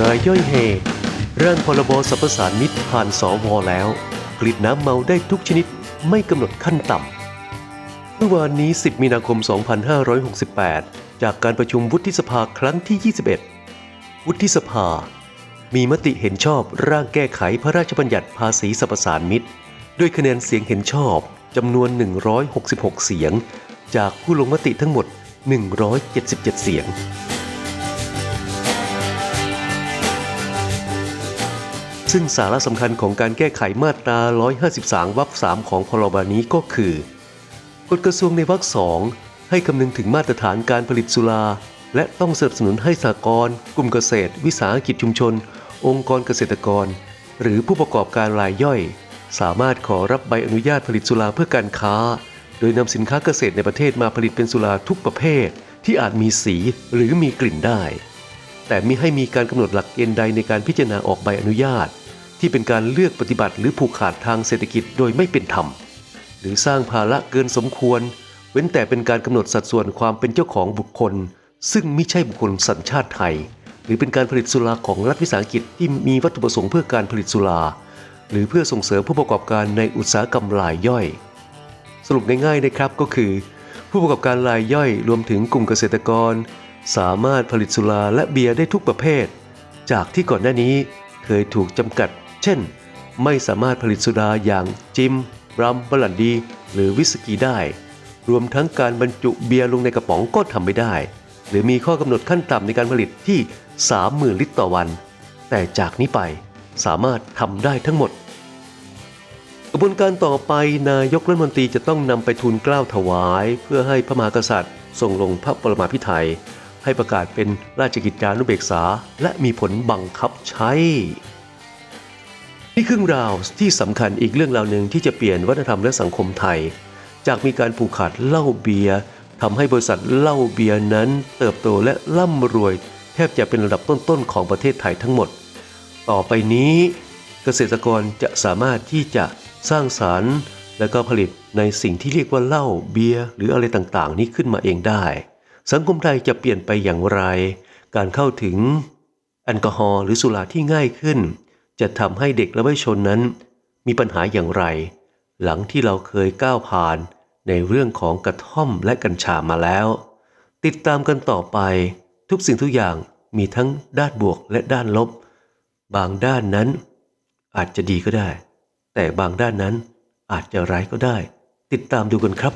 รายย่อยเหตุร่างพรบสรรพสานมิตรผ่านสวแล้วผลิตน้ำเมาได้ทุกชนิดไม่กำหนดขั้นต่ำเมื่อวานนี้ 10 มีนาคม 2568 จากการประชุมวุฒิสภาครั้งที่ 21 วุฒิสภา มีมติเห็นชอบร่างแก้ไขพระราชบัญญัติภาษีสรรพสานมิตร ด้วยคะแนนเสียงเห็นชอบจำนวน 166 เสียง จากผู้ลงมติทั้งหมด 177 เสียง ซึ่งสาระสำคัญของการแก้ไขมาตรา 153 วรรค 3 ของพรบนี้ก็คือกฎกระทรวงในวรรคสองให้คำนึงถึงมาตรฐานการผลิตสุรา และต้องสนับสนุนให้สหกรณ์กลุ่มเกษตร วิสาหกิจชุมชน องค์กรเกษตรกร หรือผู้ประกอบการรายย่อย สามารถขอรับใบอนุญาตผลิตสุราเพื่อการค้า โดยนำสินค้าเกษตรในประเทศมาผลิตเป็นสุราทุกประเภท ที่อาจมีสีหรือมีกลิ่นได้ แต่มิให้มีการกำหนดหลักเกณฑ์ใดในการพิจารณาออกใบอนุญาต ที่เป็นการเลือกปฏิบัติหรือผูกขาดทางเศรษฐกิจโดยไม่เป็นธรรม หรือสร้างภาระเกินสมควร เว้นแต่เป็นการกำหนดสัดส่วนความเป็นเจ้าของบุคคล ซึ่งไม่ใช่บุคคลสัญชาติไทย หรือเป็นการผลิตสุราของรัฐวิสาหกิจที่มีวัตถุประสงค์เพื่อการผลิตสุราหรือเพื่อส่งเสริมผู้ประกอบการในอุตสาหกรรมรายย่อย สรุปง่ายๆนะครับก็คือ ผู้ประกอบการรายย่อยรวมถึงกลุ่มเกษตรกร สามารถผลิตสุราและเบียร์ได้ทุกประเภท จากที่ก่อนหน้านี้เคยถูกจำกัด เช่น ไม่สามารถผลิตสุราอย่างจิมรัมบรันดี หรือวิสกี้ได้ รวมทั้งการบรรจุเบียร์ลงในกระป๋องก็ทำไม่ได้ หรือมีข้อกำหนดขั้นต่ำในการผลิตที่ 30,000 ลิตรต่อวัน แต่จากนี้ไปสามารถทำได้ทั้งหมด กระบวนการต่อไปนายกรัฐมนตรีจะต้องนำไปทูลเกล้าถวาย เพื่อให้พระมหากษัตริย์ ทรงลงพระปรมาภิไธยให้ประกาศเป็นราชกิจจานุเบกษา และมีผลบังคับใช้ นี่ครึ่งราวที่สำคัญอีกเรื่องราวหนึ่งที่จะเปลี่ยนวัฒนธรรมและสังคมไทย จากมีการผูกขาดเหล้าเบียร์ทำให้บริษัทเหล้าเบียร์นั้น เติบโตและร่ำรวย แทบจะเป็นระดับต้นๆของประเทศไทยทั้งหมด ต่อไปนี้เกษตรกรจะสามารถที่จะสร้างสารรค์ และก็ผลิตในสิ่งที่เรียกว่าเหล้าเบียร์หรืออะไรต่างๆ นี้ขึ้นมาเองได้ สังคมไทยจะเปลี่ยนไปอย่างไร การเข้าถึงแอลกอฮอล์หรือสุราที่ง่ายขึ้น จะทำให้เด็กและเยาวชนนั้น มีปัญหาอย่างไร หลังที่เราเคยก้าวผ่านในเรื่องของกระท่อมและกัญชามาแล้ว ติดตามกันต่อไป ทุกสิ่งทุกอย่างมีทั้งด้านบวกและด้านลบ บางด้านนั้น อาจจะดีก็ได้ แต่บางด้านนั้นอาจจะร้ายก็ได้ ติดตามดูกันครับ